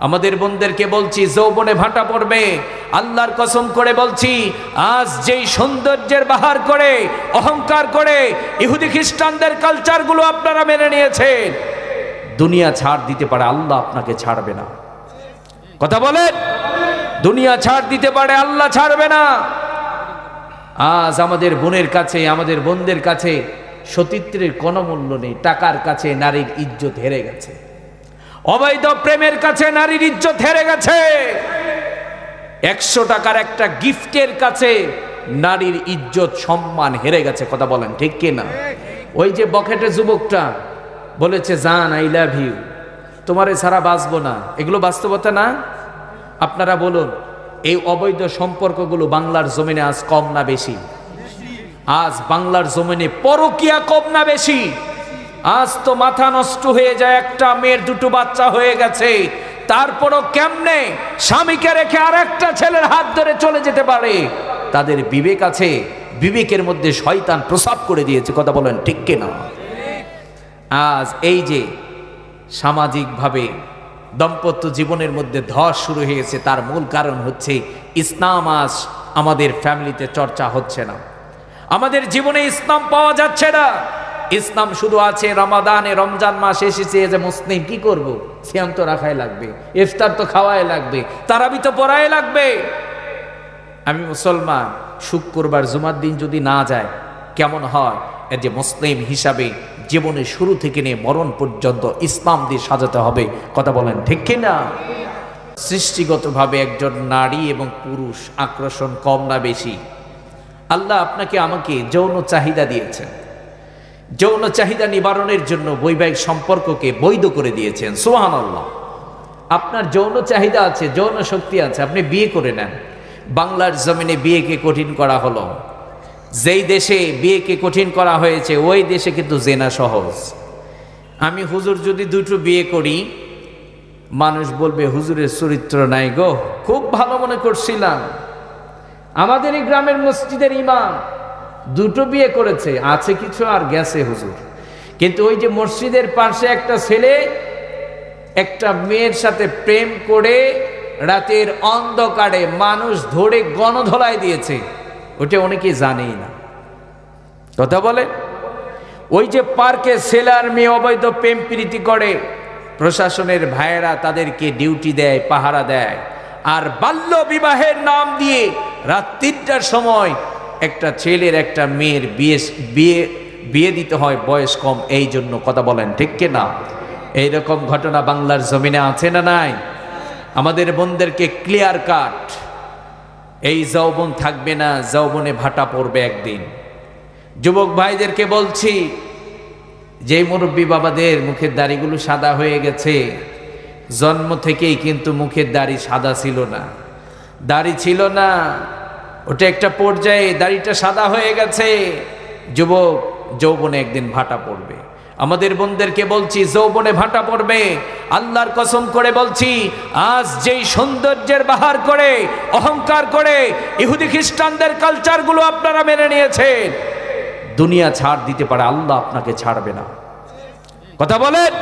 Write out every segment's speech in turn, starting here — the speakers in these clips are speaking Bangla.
আমাদের বোনদেরকে বলছি, যৌবনে ভাটা পড়বে। আল্লাহর কসম করে বলছি, আজ যেই সৌন্দর্যের বাহার করে, অহংকার করে ইহুদি খ্রিস্টানদের কালচারগুলো আপনারা মেনে নিয়েছেন, দুনিয়া ছাড় দিতে পারে, আল্লাহ আপনাকে ছাড়বে না। কথা বলেন? দুনিয়া ছাড় দিতে পারে, আল্লাহ ছাড়বে না। আজ আমাদের বোনের কাছে, আমাদের বোনদের কাছে সতীত্রের কোনো মূল্য নেই, টাকার কাছে নারীর ইজ্জত হেরে গেছে। অবৈধ প্রেমের কাছে নারীর ইজ্জত হেরে গেছে। একশো টাকার একটা গিফটের কাছে নারীর ইজ্জত সম্মান হেরে গেছে, কথা বলেন, ঠিক কি না? ওই যে বকেটে যুবকটা বলেছে, জান আই লাভ ইউ তোমারে ছাড়া বাঁচবো না। এগুলো বাস্তবতা না? আপনারা বলুন, এই অবৈধ সম্পর্কগুলো বাংলার জমিনে আজ কম না বেশি? আজ বাংলার জমিনে পরকিয়া কম না বেশি? আজ তো মাথা নষ্ট হয়ে যায়, একটা মেয়ের দুটো বাচ্চা হয়ে গেছে। তারপরও কেমনে স্বামীকে রেখে আর একটা ছেলের হাত ধরে চলে যেতে পারে? তাদের বিবেক আছে, বিবেকের মধ্যে শয়তান প্রসাব করে দিয়েছে, কথা বলেন ঠিক কিনা? আজ এই যে সামাজিকভাবে দম্পত্য জীবনের মধ্যে ধস শুরু হয়েছে, তার মূল কারণ হচ্ছে ইসলাম আজ আমাদের ফ্যামিলিতে চর্চা হচ্ছে না। আমাদের জীবনে ইসলাম পাওয়া যাচ্ছে না। ইসলাম শুধু আছে রমাদানে, রমজান মাস এসেছে যে মুসলিম কি করব? সিয়াম তো রাখাই লাগবে, ইফতার তো খাওয়াই লাগবে, তারাবি তো পড়াই লাগবে। আমি মুসলমান, শুক্রবার, জুমার দিন যদি না যায়, কেমন হয়? যে মুসলিম হিসাবে জীবনের শুরু থেকে নিয়ে মরণ পর্যন্ত ইসলাম দিয়ে সাজাতে হবে, কথা বলেন ঠিক কিনা সৃষ্টিগতভাবে একজন নারী এবং পুরুষ আকর্ষণ কম না বেশি। আল্লাহ আপনাকে আমাকে যৌন চাহিদা দিয়েছেন। যৌন চাহিদা নিবারণের জন্য বৈবাহিক সম্পর্ককে বৈধ করে দিয়েছেন। সোহান আল্লাহ আপনার যৌন চাহিদা আছে, যৌন শক্তি আছে, আপনি বিয়ে করে নেন। বাংলার জমিনে বিয়েকে কঠিন করা হলো। যেই দেশে বিয়েকে কঠিন করা হয়েছে, ওই দেশে কিন্তু জেনা সহজ। আমি হুজুর যদি দুটো বিয়ে করি, মানুষ বলবে, হুজুরের চরিত্র নাই গো। খুব ভালো মনে করছিলাম। আমাদের এই গ্রামের মসজিদের ইমাম দুটো বিয়ে করেছে, আছে কিছু আর গেছে হুজুর। কিন্তু ওই যে মসজিদের পাশে একটা ছেলে, একটা মেয়ের সাথে প্রেম করে রাতের অন্ধকারে মানুষ ধরে গণধলায় দিয়েছে। ওটা অনেকে জানেই না। কথা বলে? ওই যে পার্কে সেলার মেয়ে অবৈধ প্রেম প্রীতি করে, প্রশাসনের ভাইয়েরা তাদেরকে ডিউটি দেয়, পাহারা দেয়। আর বাল্য বিবাহের নাম দিয়ে রাত তিনটার সময় একটা ছেলের একটা মেয়ের বিয়ে বিয়ে বিয়ে দিতে হয় বয়স কম, এই জন্য কথা বলেন, ঠিক না? এইরকম ঘটনা বাংলার জমিনে আছে না নাই? আমাদের বোনদেরকে ক্লিয়ার কাট এই যৌবন থাকবে না, যৌবনে ভাটা পড়বে একদিন। যুবক ভাইদেরকে বলছি যে মুরব্বী বাবাদের মুখের দাড়িগুলো সাদা হয়ে গেছে, জন্ম থেকেই কিন্তু মুখের দাড়ি সাদা ছিল না। দাড়ি ছিল না ওটা একটা পর্যায়ে দাড়িটা সাদা হয়ে গেছে। যুবক, যৌবনে একদিন ভাটা পড়বে। আমাদের বোনদেরকে বলছি, যৌবনে ভাটা পড়বে। আল্লাহর কসম করে বলছি, আজ যেই সৌন্দর্যের বাহার করে, অহংকার করে ইহুদি খ্রিস্টানদের কালচারগুলো আপনারা মেনে নিয়েছেন, দুনিয়া ছাড় দিতে পারে আল্লাহ আপনাকে ছাড়বে না। কথা বলেন?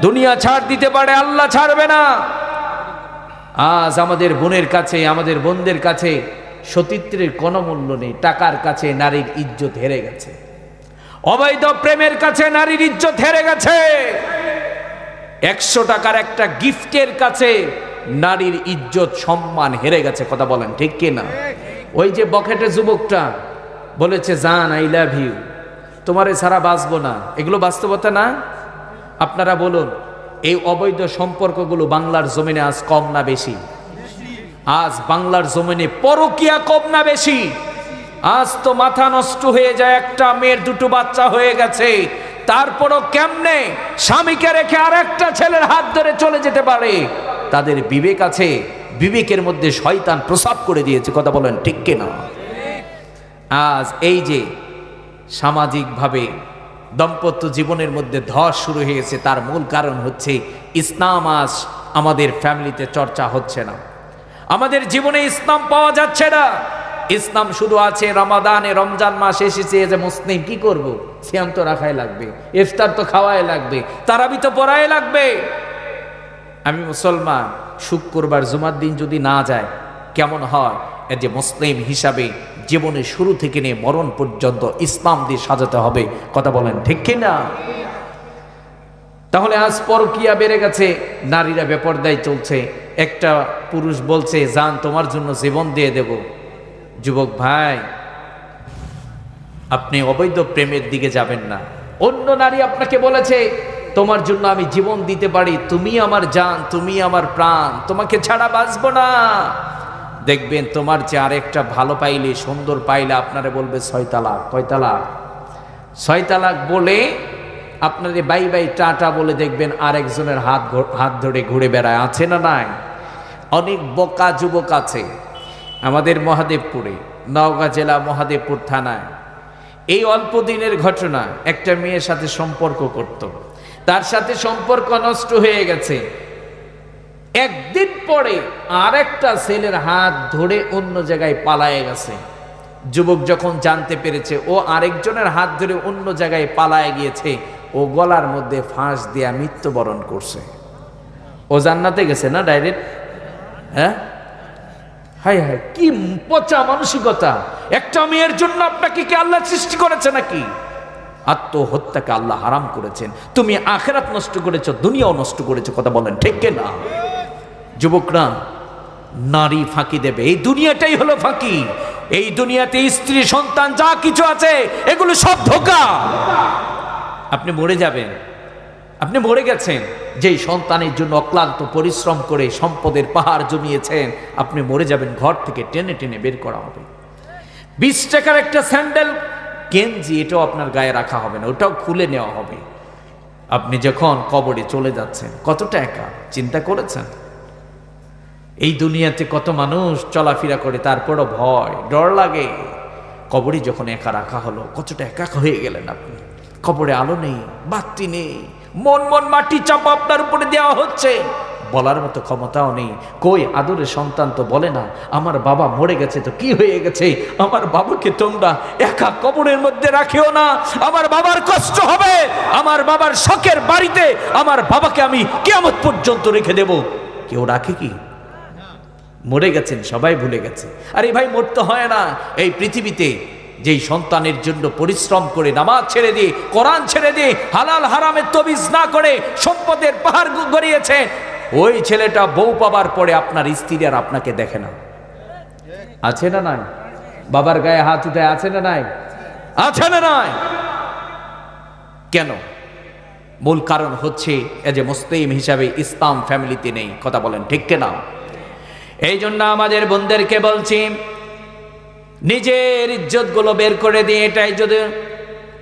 দুনিয়া ছাড় দিতে পারে আল্লাহ ছাড়বে না। আজ আমাদের বোনের কাছে, আমাদের বোনদের কাছে সতীত্রের কোনো মূল্য নেই, টাকার কাছে নারীর ইজ্জত হেরে গেছে। অবৈধ প্রেমের কাছে নারীর ইজ্জত হেরে গেছে। একশো টাকার একটা গিফটের কাছে নারীর ইজ্জত, সম্মান হেরে গেছে, কথা বলেন, ঠিক কি না? ওই যে বকেটে যুবকটা বলেছে, জান আই লাভ ইউ তোমারে ছাড়া বাঁচবো না। এগুলো বাস্তবতা না? আপনারা বলুন, এই অবৈধ সম্পর্কগুলো বাংলার জমিনে আজ কম না বেশি? আজ বাংলার জমিনে পরকিয়া কম না বেশি? আজ তো মাথা নষ্ট হয়ে যায়, একটা মেয়ের দুটো বাচ্চা হয়ে গেছে। তারপরও কেমনে স্বামীকে রেখে আর একটা ছেলের হাত ধরে চলে যেতে পারে? তাদের বিবেক আছে, বিবেকের মধ্যে শয়তান প্রসাব করে দিয়েছে, কথা বলেন ঠিক কিনা? আজ এই যে সামাজিকভাবে দম্পত্য জীবনের মধ্যে ধস শুরু হয়েছে তার মূল কারণ হচ্ছে ইসলাম আজ আমাদের ফ্যামিলিতে চর্চা হচ্ছে না। আমাদের জীবনে ইসলাম পাওয়া যাচ্ছে না। ইসলাম শুধু আছে রমাদানে, রমজান মাস এসেছে যে মুসলিম, কি করব? সিয়াম তো রাখাই লাগবে, ইফতার তো খাওয়াই লাগবে, তারাবি তো পড়াই লাগবে। আমি মুসলমান, শুক্রবার, জুমার দিন যদি না যায়, কেমন হয়? যে মুসলিম হিসাবে জীবনের শুরু থেকে নিয়ে মরণ পর্যন্ত ইসলাম দিয়ে সাজাতে হবে, কথা বলেন ঠিক কিনা তাহলে আজ পরকিয়া বেড়ে গেছে, নারীরা বেপরদায় চলছে একটা পুরুষ বলছে যান তোমার জন্য জীবন দিয়ে দেব। যুবক ভাই, আপনি অবৈধ প্রেমের দিকে যাবেন না। অন্য নারী আপনাকে বলেছে, তোমার জন্য আমি জীবন দিতে পারি। তুমি আমার জান, তুমি আমার প্রাণ, তোমাকে ছাড়া বাঁচব না। দেখবেন তোমার যে আরেকটা ভালো পাইলে, সুন্দর পাইলে আপনারা বলবে ছয় তালাক কয় তালাক ছয় তালাক বলে আপনাদের বাই বাই টাটা বলে দেখবেন আরেকজনের হাত হাত ধরে ঘুরে বেড়ায়। আছে না নাই? অনেক বোকা যুবক আছে আমাদের মহাদেবপুরে, নওগাঁ জেলা মহাদেবপুর থানায়। এই অল্প দিনের ঘটনা একটা মেয়ের সাথে সম্পর্ক করত। তার সাথে সম্পর্ক নষ্ট হয়ে গেছে। একদিন পরে আরেকটা ছেলের হাত ধরে অন্য জায়গায় পালায় গেছে। যুবক যখন জানতে পেরেছে, ও আরেকজনের হাত ধরে অন্য জায়গায় পালায় গিয়েছে, ও গলার মধ্যে ফাঁস দিয়া মৃত্যুবরণ করছে। ও জান্নাতে গেছে না ডাইরেক্ট? হ্যাঁ? হাই হাই, কি পচা মানসিকতা। একটা মেয়ের জন্য আপনাকে কি আল্লাহ সৃষ্টি করেছে নাকি? আত্মহত্যাকে আল্লাহ হারাম করেছেন। তুমি আখেরাত নষ্ট করেছ, দুনিয়াও নষ্ট করেছ, কথা বলেন ঠিক না? যুবকরা, নারী ফাঁকি দেবে। এই দুনিয়াটাই হলো ফাঁকি। এই দুনিয়াতে স্ত্রী, সন্তান, যা কিছু আছে, এগুলো সব ধোকা। আপনি মরে যাবেন। আপনি মরে গেছেন, যেই সন্তানের জন্য অক্লান্ত পরিশ্রম করে সম্পদের পাহাড় জমিয়েছেন, আপনি মরে যাবেন, ঘর থেকে টেনে টেনে বের করা হবে। বিশ টাকার একটা স্যান্ডেল, গেঞ্জি, এটাও আপনার গায়ে রাখা হবে না, ওটাও খুলে নেওয়া হবে। আপনি যখন কবরে চলে যাচ্ছেন, কতটা একা? চিন্তা করেছেন? এই দুনিয়াতে কত মানুষ চলাফেরা করে, তারপরও ভয়, ডর লাগে। কবরে যখন একা রাখা হলো, কতটা একা হয়ে গেলেন আপনি? কবরে আলো নেই, বাতি নেই মন মন মাটি চাপা আপনার উপরে দেওয়া হচ্ছে। বলার মতো ক্ষমতাও নেই। কই আদরের সন্তান তো বলে না, আমার বাবা মরে গেছে তো কি হয়ে গেছে? আমার বাবাকে তোমরা একা কবরের মধ্যে রাখিও না। আমার বাবার কষ্ট হবে, আমার বাবার শখের বাড়িতে আমার বাবাকে আমি কেমন পর্যন্ত রেখে দেব। কেউ রাখে কি? মরে গেছেন, সবাই ভুলে গেছে। আরে ভাই, মরতে হয় না। এই পৃথিবীতে যেই সন্তানের জন্য পরিশ্রম করে নামাজ ছেড়ে দিয়ে কোরআন ছেড়ে দিয়ে হালাল হারামের তবিজ না করে সম্পদের পাহাড় গড়িয়েছে, ওই ছেলেটা বউ পাবার পরে আপনার স্ত্রী আর আপনাকে দেখে না। আছে না নাই? বাবার গায়ে হাত উঠে আছে না নাই? আছে না নাই? কেন? মূল কারণ হচ্ছে এ যে মুসলিম হিসাবে ইসলাম ফ্যামিলিতে নেই, কথা বলেন ঠিক কেনা? এই জন্য আমাদের বোনদেরকে বলছি নিজের ইজ্জতগুলো বের করে দিয়ে এটাই যদি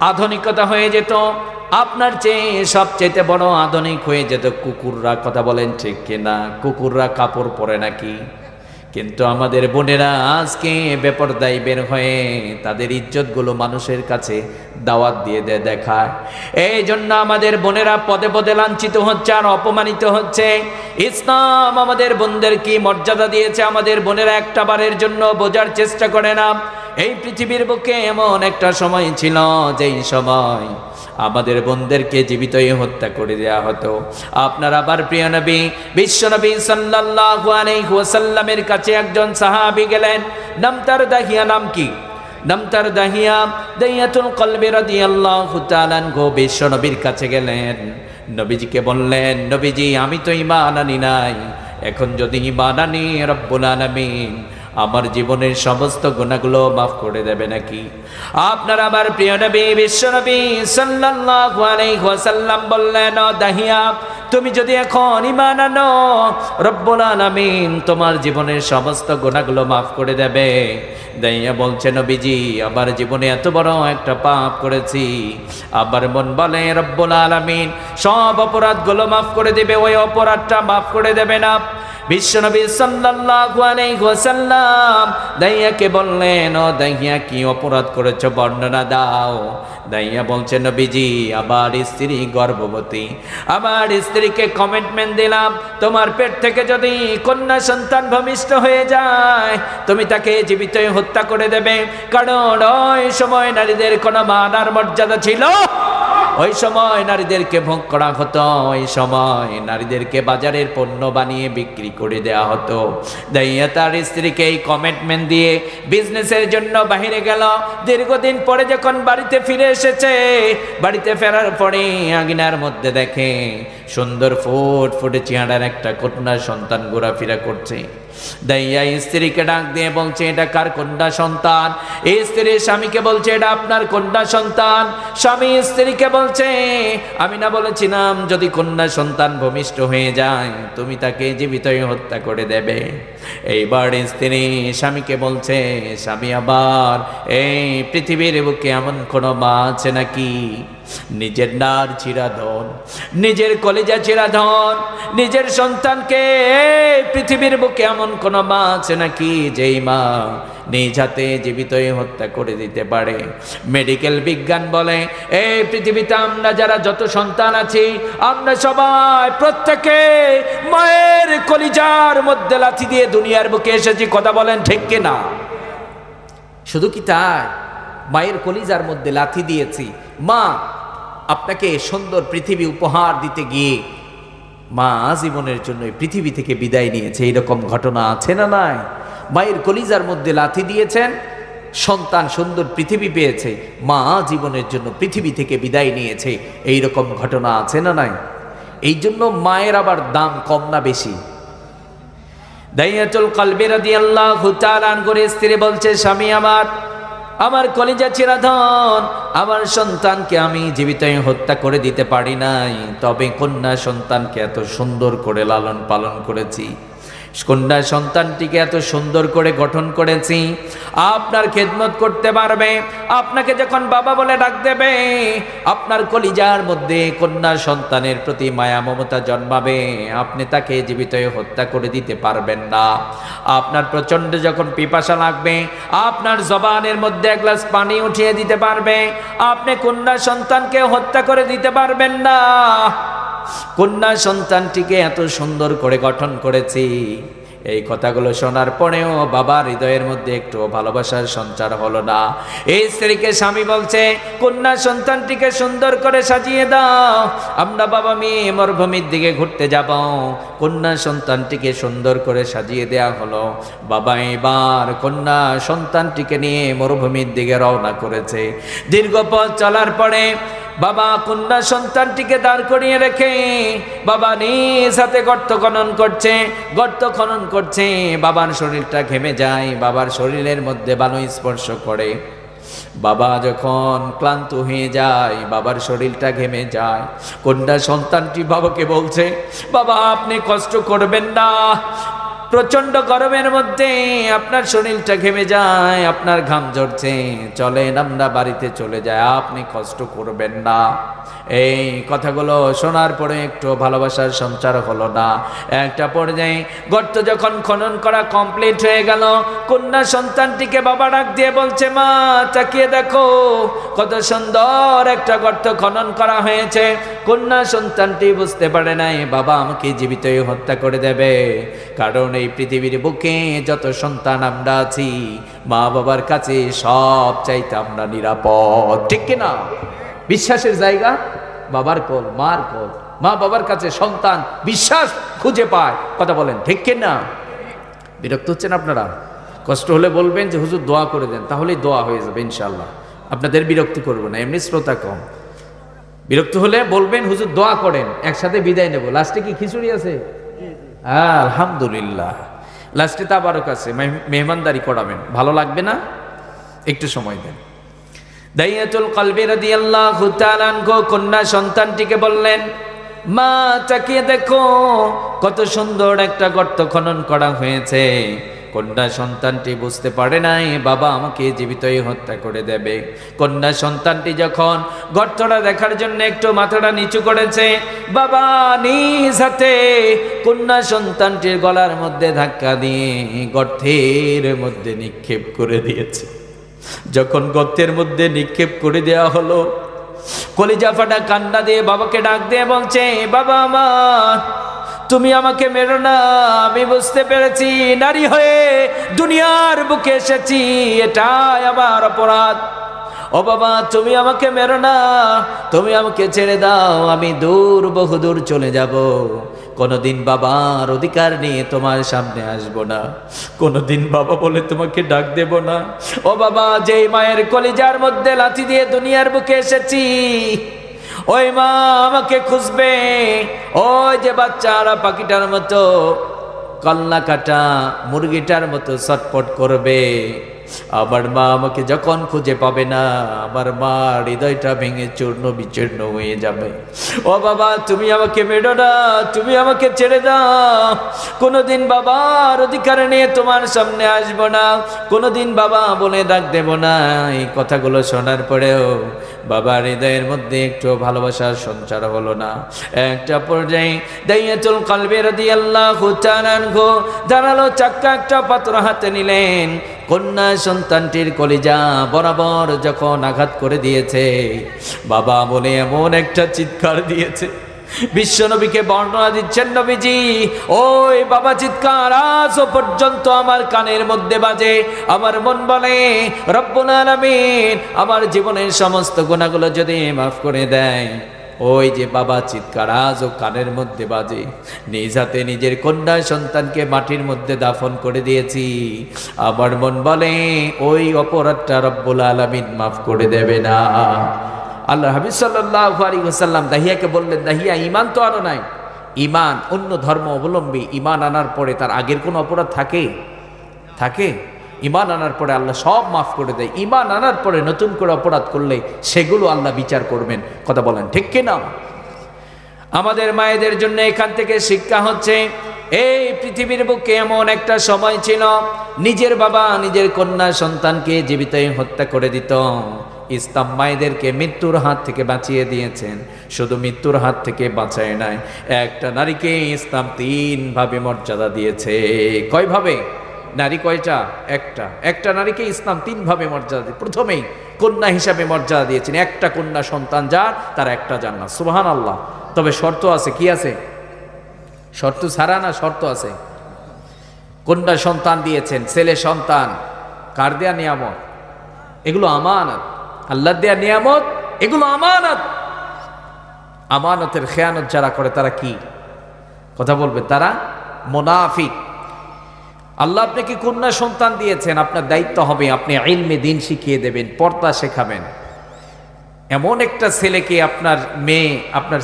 আধুনিকতা হয়ে যেত, আপনার চেয়ে সবচেয়ে বড় আধুনিক হয়ে যেত কুকুররা। কথা বলেন ঠিক কিনা? কুকুররা কাপড় পরে নাকি? কিন্তু আমাদের বোনেরা আজকে বেপরদায় বের হয়ে তাদের ইজ্জতগুলো মানুষের কাছে দাওয়াত দিয়ে দেয় দেখায়। এই জন্য আমাদের বোনেরা পদে পদে লাঞ্ছিত হচ্ছে আর অপমানিত হচ্ছে। ইসলাম আমাদের বোনদের কি মর্যাদা দিয়েছে? আমাদের বোনেরা একটা বারের জন্য বোঝার চেষ্টা করে না। এই পৃথিবীর বুকে এমন একটা সময় ছিল যেই সময় আমাদের বোনদেরকে জীবিতই হত্যা করে দেয়া হতো। আপনার আবার প্রিয় নবী, বিশ্ব নবী সাল্লাল্লাহু আলাইহি ওয়াসাল্লামের কাছে একজন সাহাবী গেলেন। নাম তার দাহিয়া নাম কি? নাম তার দাহিয়া দাইয়াতুল কলবি রাদিয়াল্লাহু তাআলা আনহু। বিশ্ব নবীর কাছে গেলেন। নবীজিকে বললেন, নবীজি, আমি তো ঈমান আনি নাই। এখন যদি ঈমান আনি, রব্বুল আলামিন আমার জীবনের সমস্ত গুণাগুলো মাফ করে দেবে নাকি? আপনার আমার প্রিয় নবী, বিশ্ব নবী সাল্লাল্লাহু আলাইহি ওয়াসাল্লাম বললেন দাহিয়া, তুমি যদি এখন ঈমান আনো, রব্বুল আলামিন তোমার জীবনের সমস্ত গুণাগুলো মাফ করে দেবে। দাইয়া বলছে, নবীজি, আমার জীবনে এত বড় একটা পাপ করেছি। আবার মন বলে, রব্বুল আলামিন, সব অপরাধগুলো মাফ করে দেবে, ওই অপরাধটা মাফ করে দেবে না। বিশ্বনবী সাল্লাল্লাহু আলাইহি ওয়াসাল্লাম, দাইয়াকে বললেন, ও দাইয়া, কি অপরাধ করেছ? বর্ণনা দাও। দাইয়া বলছে, নবীজি, আমার স্ত্রী গর্ভবতী। আমার স্ত্রীকে কমিটমেন্ট দিলাম। তোমার পেট থেকে যদি কন্যা সন্তান ভূমিষ্ঠ হয়ে যায়, তুমি তাকে জীবিতই হত্যা করে দেবে। কারণ ওই সময় নারীদের কোনো মান আর মর্যাদা ছিল ওই সময় নারীদেরকে ভোগ করা হতো, ওই সময় নারীদেরকে বাজারের পণ্য বানিয়ে বিক্রি করে দেওয়া হতো। দাইয়া তার স্ত্রীকে এই কমিটমেন্ট দিয়ে বিজনেসের জন্য বাহিরে গেল। দীর্ঘদিন পরে যখন বাড়িতে ফিরে এসেছে, বাড়িতে ফেরার পরে আঙিনার মধ্যে দেখে সুন্দর ফুট ফুটে চেহারার একটা কন্যা সন্তান ঘোরাফেরা করছে। দাইয়া স্ত্রীকে ডাক দিয়ে বলছে, এটা কার কন্যা সন্তান? এই স্ত্রীর স্বামীকে বলছে, এটা আপনার কন্যা সন্তান। স্বামী স্ত্রীকে বলছে, আমি না বলেছিলাম যদি কন্যা সন্তান ভূমিষ্ঠ হয়ে যায়, তুমি তাকে জীবিতই হত্যা করে দেবে। এইবার স্ত্রী স্বামীকে বলছে, স্বামী আবার এই পৃথিবীর বুকে এমন কোনো মা আছে নাকি? নিজের নার চিরাধন নিজের কলেজা চিরাধন নিজের সন্তানকে পৃথিবীর বুকে এমন কোনো মা আছে নাকি যেই মা নিজ হাতে জীবিতই হত্যা করে দিতে পারে? মেডিকেল বিজ্ঞান বলে, এই পৃথিবীতে আমরা যারা যত সন্তান আছি, আমরা সবাই প্রত্যেকে মায়ের কলিজার মধ্যে লাথি দিয়ে দুনিয়ার বুকে এসেছি, কথা বলেন ঠিক কিনা? শুধু কি তাই? মায়ের কলিজার মধ্যে লাথি দিয়েছি। মা, আপনাকে সুন্দর পৃথিবী উপহার দিতে গিয়ে মা জীবনের জন্য পৃথিবী থেকে বিদায় নিয়েছে। এরকম ঘটনা আছে না নাই? মায়ের কলিজার মধ্যে লাথি দিয়েছেন, সন্তান সুন্দর পৃথিবী পেয়েছে, মা জীবনের জন্য পৃথিবী থেকে বিদায় নিয়েছে। এই রকম ঘটনা আছে না নাই? এই জন্য মায়ের আবার দাম কম না বেশি। দাইয়াতুল কলবে রাদিয়াল্লাহু তাআলা করে স্ত্রী বলছে, স্বামী আমার আমার কলিজা চিরাধন, আমার সন্তানকে আমি জীবিত হত্যা করে দিতে পারি নাই। তবে কন্যা সন্তানকে এত সুন্দর করে লালন পালন করেছি। কন্যা সন্তানটিকে এত সুন্দর করে গঠন করেছি, আপনার খেদমত করতে পারবে, আপনাকে যখন বাবা বলে ডাক দেবে, আপনার কলিজার মধ্যে কন্যা সন্তানের প্রতি মায়া মমতা জন্মাবে, আপনি তাকে জীবিত হত্যা করে দিতে পারবেন না। আপনার প্রচণ্ড যখন পিপাসা লাগবে, আপনার জবানের মধ্যে এক গ্লাস পানি উঠিয়ে দিতে পারবে, আপনি কন্যা সন্তানকে হত্যা করে দিতে পারবেন না। কন্যা সন্তানটিকে এত সুন্দর করে গঠন করেছি। এই কথাগুলো শোনার পরেও বাবার হৃদয়ের মধ্যে একটু ভালোবাসার সঞ্চার হলো না। এই স্ত্রীকে স্বামী বলছে, কন্যা সন্তানটিকে সুন্দর করে সাজিয়ে দাও। আমরা বাবা মেয়ে মরুভূমির দিকে ঘুরতে যাব। কন্যা সন্তানটিকে সুন্দর করে সাজিয়ে দেয়া হলো। বাবা এবার কন্যা সন্তানটিকে নিয়ে মরুভূমির দিকে রওনা করেছে। দীর্ঘ পথ চলার পরে বাবা, কন্যা সন্তানটিকে দাঁড় করিয়ে রেখে বাবা নিজ হাতে গর্ত খনন করছে, গর্ত খনন করছে। বাবার শরীরটা ঘেমে যায়, বাবার শরীরের মধ্যে বালু স্পর্শ করে। বাবা যখন ক্লান্ত হয়ে যায়, বাবার শরীরটা ঘেমে যায়। কন্যা সন্তানটি বাবাকে বলছে, বাবা, আপনি কষ্ট করবেন না। প্রচণ্ড গরমের মধ্যে আপনার শরীরটা ঘেমে যায়, আপনার ঘাম ঝরছে। চলেন আমরা বাড়িতে চলে যায় আপনি কষ্ট করবেন না। এই কথাগুলো শোনার পরে একটু ভালোবাসার সঞ্চার হলো না। একটা পর্যায়ে গর্ত যখন খনন করা কমপ্লিট হয়ে গেল, কন্যা সন্তানটিকে বাবা ডাক দিয়ে বলছে, মা, তাকিয়ে দেখো, কত সুন্দর একটা গর্ত খনন করা হয়েছে। কন্যা সন্তানটি বুঝতে পারে নাই, বাবা আমাকে জীবিতই হত্যা করে দেবে। কারণ এই পৃথিবীর বুকে যত সন্তান আমরা আছি, মা বাবার কাছে সব চাইতে আমরা নিরাপদ। ঠিক কিনা বিশ্বাসের জায়গা? বাবার কোল, মার কোল। মা বাবার কাছে সন্তান বিশ্বাস খুঁজে পায়। কথা বলেন, ঠিক কিনা বিরক্ত হচ্ছেন আপনারা? কষ্ট হলে বলবেন যে, হুজুর, দোয়া করে দেন। তাহলেই দোয়া হয়ে যাবে ইনশাল্লাহ আপনাদের বিরক্তি করব না, এমনি শ্রোতা কম। বিরক্ত হলে বলবেন, হুজুর, দোয়া করেন, একসাথে বিদায় নেব। লাস্টে কি খিচুড়ি আছে? আলহামদুলিল্লাহ। লাস্টে তাবারক আছে মেহমানদারি করাবেন। ভালো লাগবে না? একটু সময় দেন। দাইয়াতুল কলবি রাদিয়াল্লাহু তাআলা কন্যা সন্তানটিকে বললেন, মা, তাকিয়ে দেখো, কত সুন্দর একটা গর্ত খনন করা হয়েছে। কন্যা সন্তানটি বুঝতে পারে নাই, বাবা আমাকে জীবিতই হত্যা করে দেবে। কন্যা সন্তানটি যখন গর্তটা দেখার জন্য একটু মাথাটা নিচু করেছে, বাবা নিজ হাতে কন্যা সন্তানটির গলার মধ্যে ধাক্কা দিয়ে গর্তের মধ্যে নিক্ষেপ করে দিয়েছে। যখন গর্তের মধ্যে নিক্ষেপ করে দেওয়া হলো কলিজাফাটা কান্না দিয়ে বাবাকে ডাক দিয়ে বলছে, বাবা আমার তুমি আমাকে মেরো না, আমি বুঝতে পেরেছি, নারী হয়ে দুনিয়ার বুকে এসেছি, এটাই আমার অপরাধ। ও বাবা, তুমি আমাকে মেরো না, তুমি আমাকে ছেড়ে দাও, আমি দূর, বহুদূর চলে যাব। কোনোদিন বাবার অধিকার নিয়ে তোমার সামনে আসব না। কোনোদিন বাবা বলে তোমাকে ডাক দেব না। ও বাবা, যেই মায়ের কলিজার মধ্যে লাথি দিয়ে দুনিয়ার বুকে এসেছি ওই মা আমাকে খুঁজবে। ওই যে বাচ্চারা পাখিটার মতো কল্লা কাটা মুরগিটার মতো ছটপট করবে। আমার মা আমাকে যখন খুঁজে পাবে না, আমার মা হৃদয়টা ভেঙে চূর্ণ বিচূর্ণ হয়ে যাবে। ও বাবা, তুমি আমাকে মেরো না, তুমি আমাকে ছেড়ে দাও। কোনোদিন বাবার অধিকার নিয়ে তোমার সামনে আসব না। কোনোদিন বাবা বলে ডাক দেব না। এই কথাগুলো শোনার পরেও বাবার হৃদয়ের মধ্যে একটু ভালোবাসার সঞ্চার হলো না। একটা পর্যায়ে দাইয়াতুল কলবে রাদি আল্লাহ গো দাঁড়াল, চাক্কা একটা পাত্র হাতে নিলেন। কন্যা সন্তানটির কলিজা বরাবর যখন আঘাত করে দিয়েছে, বাবা বলে এমন একটা চিৎকার দিয়েছে। বিশ্বনবীকে বর্ণনা দিচ্ছেন নবীজি, ওই বাবা চিৎকার, আজও পর্যন্ত আমার কানের মধ্যে বাজে। আমার মন বলে, রব্বুল আলামিন, আমার জীবনের সমস্ত গুণাগুলো যদি মাফ করে দেয়। ওই যে বাবা চিৎকার, আজও কানের মধ্যে বাজে। নিজ হাতে নিজের কন্যা সন্তানকে মাটির মধ্যে দাফন করে দিয়েছি। আমার মন বলে, ওই অপরাধটা রব্বুল আলামিন মাফ করে দেবে না। আল্লাহ হাবিব সাল্লাহ আলী ওসাল্লাম দাহিয়াকে বললেন, দাহিয়া ইমান তো আরও নাই। ইমান অন্য ধর্ম অবলম্বী। ইমান আনার পরে তার আগের কোনো অপরাধ থাকে? থাকে? ইমান আনার পরে আল্লাহ সব মাফ করে দেয়। ইমান আনার পরে নতুন করে অপরাধ করলে সেগুলো আল্লাহ বিচার করবেন। কথা বলেন, ঠিক কিনা? আমাদের মায়েদের জন্য এখান থেকে শিক্ষা হচ্ছে, এই পৃথিবীর বুকে এমন একটা সময় ছিল, নিজের বাবা নিজের কন্যা সন্তানকে জীবিতই হত্যা করে দিত। ইসলাম মায়েদেরকে মৃত্যুর হাত থেকে বাঁচিয়ে দিয়েছেন। শুধু মৃত্যুর হাত থেকে বাঁচায় নাই, একটা নারীকে ইসলাম তিনভাবে মর্যাদা দিয়েছে। কয়ভাবে? নারী কয়টা? একটা। একটা নারীকে ইসলাম তিনভাবে মর্যাদা দিয়ে প্রথমেই কন্যা হিসাবে মর্যাদা দিয়েছেন। একটা কন্যা সন্তান যার, তার একটা জান্নাত। সুবহান আল্লাহ তবে শর্ত আছে, কি আছে? শর্ত ছাড়া না শর্ত আছে? কন্যা সন্তান দিয়েছেন, ছেলে সন্তান। কার দেয়া নিয়ামত? এগুলো আমানত। আল্লাহ দেয়া নিয়ামত, এগুলো আমানত। আমানতের খেয়ানত যারা করে, তারা কি? কথা বলবে, তারা মোনাফিক। আল্লাহ আপনাকে কন্যা সন্তান দিয়েছেন, আপনার দায়িত্ব হবে, আপনি আইলমে দিন শিখিয়ে দেবেন, পর্দা শেখাবেন। এমন একটা ছেলেকে আপনার মেয়ে, আপনার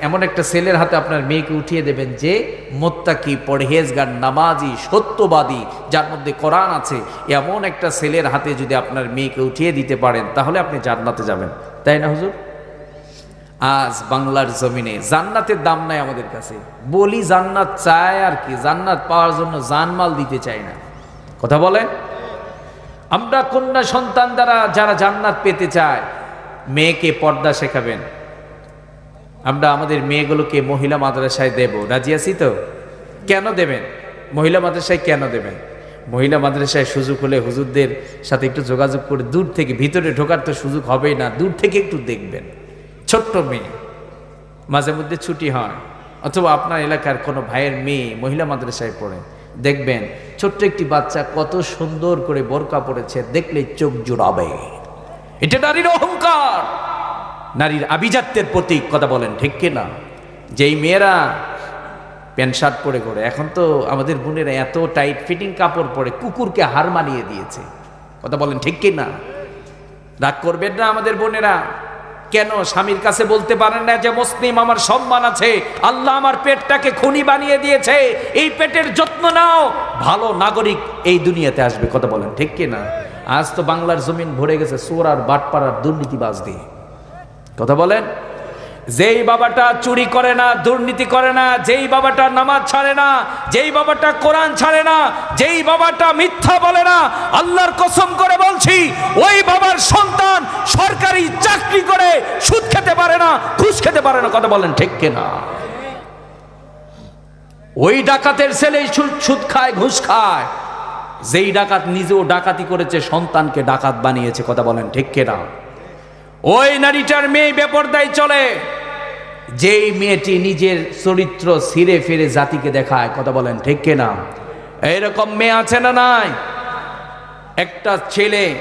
এমন একটা ছেলের হাতে আপনার মেয়েকে উঠিয়ে দেবেন যে মোত্তা মোত্তাকি, পরহেজগার, নামাজি, সত্যবাদী, যার মধ্যে কোরআন আছে, এমন একটা ছেলের হাতে যদি আপনার মেয়েকে উঠিয়ে দিতে পারেন, তাহলে আপনি জান্নাতে যাবেন। তাই না, হুজুর? আজ বাংলার জমিনে জান্নাতের দাম নাই আমাদের কাছে। বলি জান্নাত চায় আর কি, জান্নাত পাওয়ার জন্য জানমাল দিতে চাই না। কথা বলেন? আমরা কন্যা সন্তান দ্বারা যারা জান্নাত পেতে চায় মেয়েকে পর্দা শেখাবেন। আমরা আমাদের মেয়েগুলোকে মহিলা মাদ্রাসায় দেব। রাজি আছি তো? কেন দেবেন? মহিলা মাদ্রাসায় কেন দেবেন? মহিলা মাদ্রাসায় সুযোগ হলে হুজুরদের সাথে একটু যোগাযোগ করে দূর থেকে, ভিতরে ঢোকার তো সুযোগ হবেই না, দূর থেকে একটু দেখবেন। ছোট্ট মেয়ে, মাঝে মধ্যে ছুটি হয়, অথবা আপনার এলাকার কোনো ভাইয়ের মেয়ে মহিলা মাদ্রাসায় পড়ে, দেখবেন ছোট্ট একটি বাচ্চা কত সুন্দর করে বোরকা পড়েছে দেখলে চোখ জুড়াবে। এটা নারীর অহংকার। নারীর আভিজাত্যের প্রতীক, কথা বলেন, ঠিক কিনা? যেই মেয়েরা প্যান্ট, শার্ট পরে করে এখন তো আমাদের বোনেরা এত টাইট ফিটিং কাপড় পরে কুকুরকে হার মানিয়ে দিয়েছে। কথা বলেন, ঠিক কিনা? রাগ করবেন না আমাদের বোনেরা। কেন? স্বামীর কাছে বলতে পারেন না যে, মুসলিম, আমার সম্মান আছে। আল্লাহ আমার পেটটাকে খুনি বানিয়ে দিয়েছে। এই পেটের যত্ন নাও। ভালো নাগরিক এই দুনিয়াতে আসবে, কথা বলেন, ঠিক না আজ তো বাংলার জমিন ভরে গেছে চোর আর বাটপাড়ার দুর্নীতিবাজ দিয়ে। কথা বলেন? যেই বাবাটা চুরি করে না, দুর্নীতি করে না, যেই বাবাটা নামাজ ছাড়ে না, যেই বাবাটা কোরআন ছাড়ে না, যেই বাবাটা মিথ্যা বলে না, আল্লাহর কসম করে বলছি, ওই বাবার সন্তান সরকারি চাকরি করে সুদ খেতে পারে না, ঘুষ খেতে পারে না, কথা বলেন ঠিক কিনা? ওই ডাকাতের ছেলে সুদ খায়, ঘুষ খায়। যেই ডাকাত নিজেও ডাকাতি করেছে, সন্তানকে ডাকাত বানিয়েছে, কথা বলেন ঠিক কিনা? ওই নারীটার মেয়ে বেপরদায় চলে। যেই মেয়েটি নিজের চরিত্র ছিঁড়ে ফিরে জাতিকে দেখায়, কথা বলেন ঠিক কিনা? এইরকম মেয়ে আছে না নাই? একটা ছেলে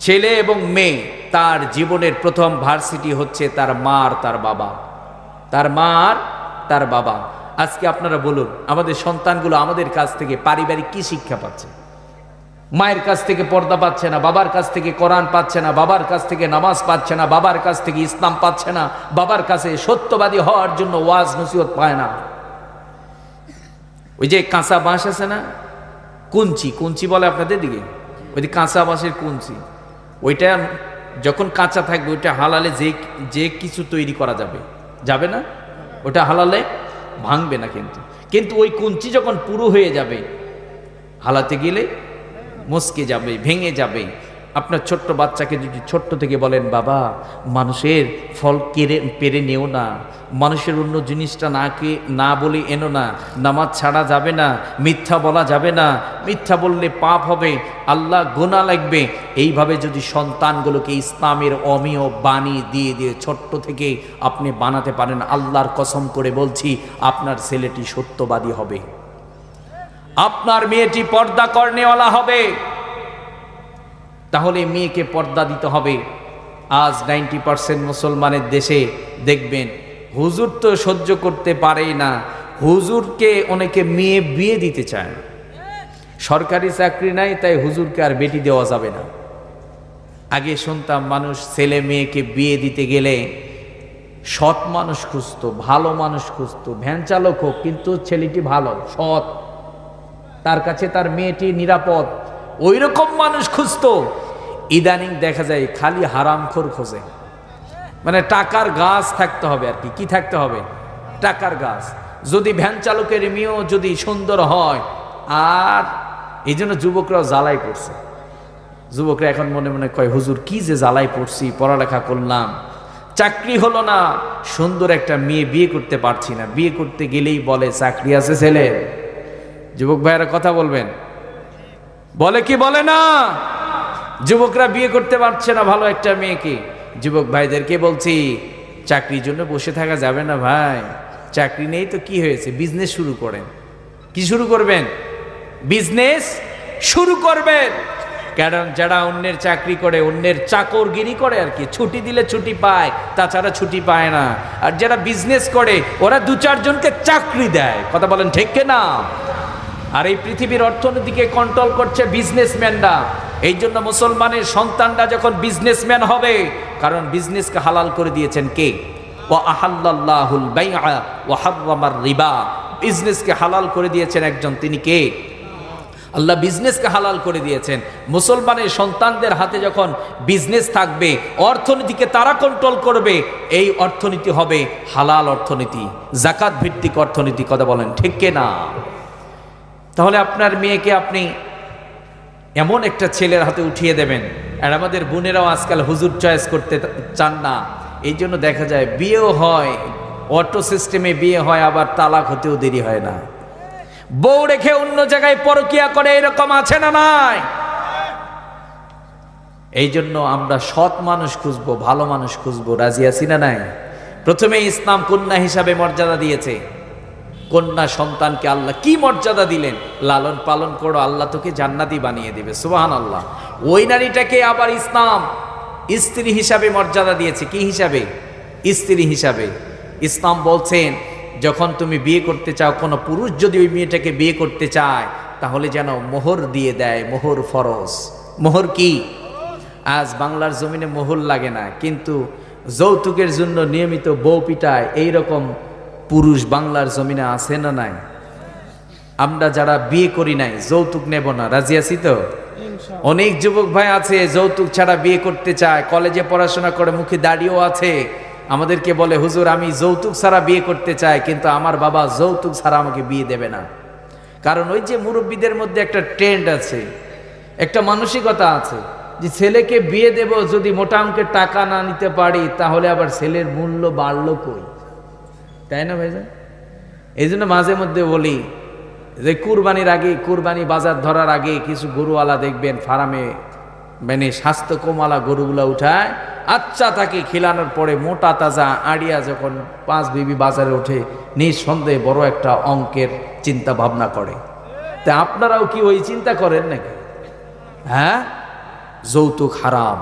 ছেলে এবং মেয়ে, তার জীবনের প্রথম ভার্সিটি হচ্ছে তার মা আর তার বাবা। তার মা আর তার বাবা। আজকে আপনারা বলুন, আমাদের সন্তানগুলো আমাদের কাছ থেকে পারিবারিক কি শিক্ষা পাচ্ছে? মায়ের কাছ থেকে পর্দা পাচ্ছে না, বাবার কাছ থেকে কোরআন পাচ্ছে না, বাবার কাছ থেকে নামাজ পাচ্ছে না, বাবার কাছ থেকে ইসলাম পাচ্ছে না, বাবার কাছে সত্যবাদী হওয়ার জন্য ওয়াজ নসিহত পায় না। ওই যে কাঁচা বাঁশ আছে না? কুঞ্চি কুঞ্চি বলে আপনাদের দিকে? ওই যে কাঁচা বাঁশের কুঞ্চি। ওইটা যখন কাঁচা থাকবে, ওইটা হালালে যে যে কিছু তৈরি করা যাবে। যাবে না? ওটা হালালে ভাঙবে না কিন্তু। কিন্তু ওই কুঞ্চি যখন পুরো হয়ে যাবে, হালাতে গেলে মস্কে যাবে, ভেঙে যাবে আপনার ছোট্ট বাচ্চাকে যদি ছোট্ট থেকে বলেন, বাবা, মানুষের ফল কেড়ে পেরে নেও না। মানুষের অন্য জিনিসটা না কে, না বলে এনো না। নামাজ ছাড়া যাবে না, মিথ্যা বলা যাবে না। মিথ্যা বললে পাপ হবে, আল্লাহ গোনা লাগবে। এইভাবে যদি সন্তানগুলোকে ইসলামের অমীয় বাণী দিয়ে দিয়ে ছোট্ট থেকে আপনি বানাতে পারেন, আল্লাহর কসম করে বলছি, আপনার ছেলেটি সত্যবাদী হবে। আপনার মেয়েটি পর্দা কর্নেওয়ালা হবে। তাহলে মেয়েকে পর্দা দিতে হবে। আজ নাইনটি পার্সেন্ট মুসলমানের দেশে দেখবেন, হুজুর তো সহ্য করতে পারেই না। হুজুরকে অনেকে মেয়ে বিয়ে দিতে চায়। সরকারি চাকরি নাই, তাই হুজুরকে আর বেটি দেওয়া যাবে না। আগে শুনতাম মানুষ ছেলে মেয়েকে বিয়ে দিতে গেলে সৎ মানুষ খুঁজতো, ভালো মানুষ খুঁজতো, ভ্যান চালক হোক, কিন্তু ছেলেটি ভালো, সৎ। তার কাছে তার মেয়েটি নিরাপদ। ওই রকম মানুষ খুঁজতো। ইদানিং দেখা যায় খালি হারামখোর খোঁজে। মানে টাকার গাছ থাকতে হবে আর কি। কি থাকতে হবে? টাকার গাছ। যদি ভ্যান চালকের মেয়েও যদি সুন্দর হয়, আর এই জন্য যুবকরাও জ্বালাই পড়ছে। যুবকরা এখন মনে মনে কয়, হুজুর, কি যে জ্বালাই পড়ছি, পড়ালেখা করলাম। চাকরি হলো না। সুন্দর একটা মেয়ে বিয়ে করতে পারছি না। বিয়ে করতে গেলেই বলে, চাকরি আছে ছেলে যুবক ভাইয়েরা কথা বলবেন। বলে কি, বলে না? যুবকরা বিয়ে করতে পারছে না, ভালো একটা মেয়েকে। যুবক ভাইদেরকে বলছি, চাকরির জন্য বসে থাকা যাবে না ভাই। চাকরি নেই তো কি হয়েছে? বিজনেস শুরু করেন। কি শুরু করবেন? বিজনেস শুরু করবেন। কারণ যারা অন্যের চাকরি করে, অন্যের চাকরগিরি করে আর কি, ছুটি দিলে ছুটি পায়, তাছাড়া ছুটি পায় না। আর যারা বিজনেস করে, ওরা দু চারজনকে চাকরি দেয়। কথা বলেন ঠিক না আর এই পৃথিবীর অর্থনীতিকে কন্ট্রোল করছে বিজনেসম্যানরা এই জন্য মুসলমানের সন্তানরা যখন বিজনেসম্যান হবে, কারণ বিজনেসকে হালাল করে দিয়েছেন কে? ও আহাল্লাহুল রিবা। বিজনেসকে হালাল করে দিয়েছেন একজন, তিনি কে? আল্লাহ বিজনেসকে হালাল করে দিয়েছেন। মুসলমানের সন্তানদের হাতে যখন বিজনেস থাকবে, অর্থনীতিকে তারা কন্ট্রোল করবে, এই অর্থনীতি হবে হালাল অর্থনীতি। জাকাত ভিত্তিক অর্থনীতি, কথা বলেন ঠিক না তাহলে আপনার মেয়েকে আপনি এমন একটা ছেলের হাতে উঠিয়ে দেবেন। আর আমাদের বোনেরাও আজকাল হুজুর চয়েস করতে চান না। এই জন্য দেখা যায় বিয়েও হয়, অটো সিস্টেমে বিয়ে হয়, আবার তালাক হতেও দেরি হয় না। বউ রেখে অন্য জায়গায় পরকিয়া করে এরকম আছে না নাই? এই জন্য আমরা সৎ মানুষ খুঁজবো, ভালো মানুষ খুঁজবো। রাজি আছি না নাই? প্রথমে ইসলাম কন্যা হিসাবে মর্যাদা দিয়েছে। কন্যা সন্তানকে আল্লাহ কি মর্যাদা দিলেন? লালন পালন করো, আল্লাহ তোকে জান্নাতি বানিয়ে দেবে। সুবাহান আল্লাহ ওই নারীটাকে আবার ইসলাম, স্ত্রী হিসাবে মর্যাদা দিয়েছে। কি হিসাবে? স্ত্রী হিসাবে। ইসলাম বলছেন, যখন তুমি বিয়ে করতে চাও, কোনো পুরুষ যদি ওই মেয়েটাকে বিয়ে করতে চায়, তাহলে যেন মোহর দিয়ে দেয়, মোহর ফরজ। মোহর কি? আজ বাংলার জমিনে মোহর লাগে না, কিন্তু যৌতুকের জন্য নিয়মিত বউ পিটায়, এইরকম পুরুষ বাংলার জমিনে আছে না নাই? আমরা যারা বিয়ে করি নাই যৌতুক নেব না। রাজি আছি তো? অনেক যুবক ভাই আছে যৌতুক ছাড়া বিয়ে করতে চায় কলেজে পড়াশোনা করে মুখে দাঁড়িয়েও আছে। আমাদেরকে বলে হুজুর আমি যৌতুক ছাড়া বিয়ে করতে চাই কিন্তু আমার বাবা যৌতুক ছাড়া আমাকে বিয়ে দেবে না। কারণ ওই যে মুরব্বীদের মধ্যে একটা ট্রেন্ড আছে একটা মানসিকতা আছে যে ছেলেকে বিয়ে দেব যদি মোটা অঙ্কের টাকা না নিতে পারি তাহলে আবার ছেলের মূল্য বাড়লো কই? তাই না ভাইজান? এই জন্য মাঝে মধ্যে বলি যে কুরবানির আগে, কুরবানি বাজার ধরার আগে কিছু গরুওয়ালা দেখবেন ফার্মে মানে স্বাস্থ্য কমালা গরুগুলা উঠায় আচ্ছা তাকে খিলানোর পরে মোটা তাজা আড়িয়া যখন পাঁচ বিবি বাজারে ওঠে, নিঃসন্দেহে বড় একটা অঙ্কের চিন্তা ভাবনা করে। তা আপনারাও কি ওই চিন্তা করেন নাকি? হ্যাঁ? যৌতুক হারাম।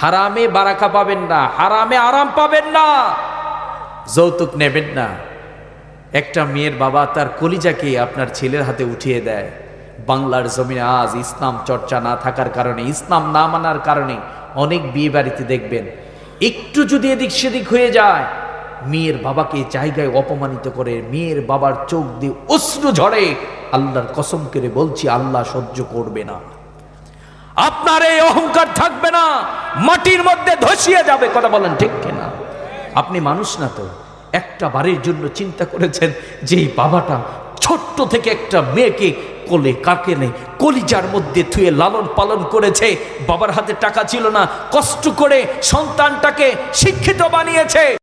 হারামে বারাকা পাবেন না, হারামে আরাম পাবেন না। যৌতুক নেবেন না। একটা মেয়ের বাবা তার কলিজাকে আপনার ছেলের হাতে উঠিয়ে দেয়। বাংলার জমিনে আজ ইসলাম চর্চা না থাকার কারণে, ইসলাম না মানার কারণে অনেক বিয়ে বাড়িতে দেখবেন, একটু যদি এদিক সেদিক হয়ে যায়, মেয়ের বাবাকে জায়গায় অপমানিত করে মেয়ের বাবার চোখ দিয়ে অশ্রু ঝরে। আল্লাহর কসম করে বলছি, আল্লাহ সহ্য করবে না। আপনার এই অহংকার থাকবে না, মাটির মধ্যে ধসিয়ে যাবে, কথা বলেন ঠিক আপনি মানুষ না তো? একটা বাড়ির জন্য চিন্তা করেছেন যে এই বাবাটা ছোট্ট থেকে একটা মেয়েকে কোলে কাকে নেই, কলিজার মধ্যে থুয়ে লালন পালন করেছে, বাবার হাতে টাকা ছিল না, কষ্ট করে সন্তানটাকে শিক্ষিত বানিয়েছে।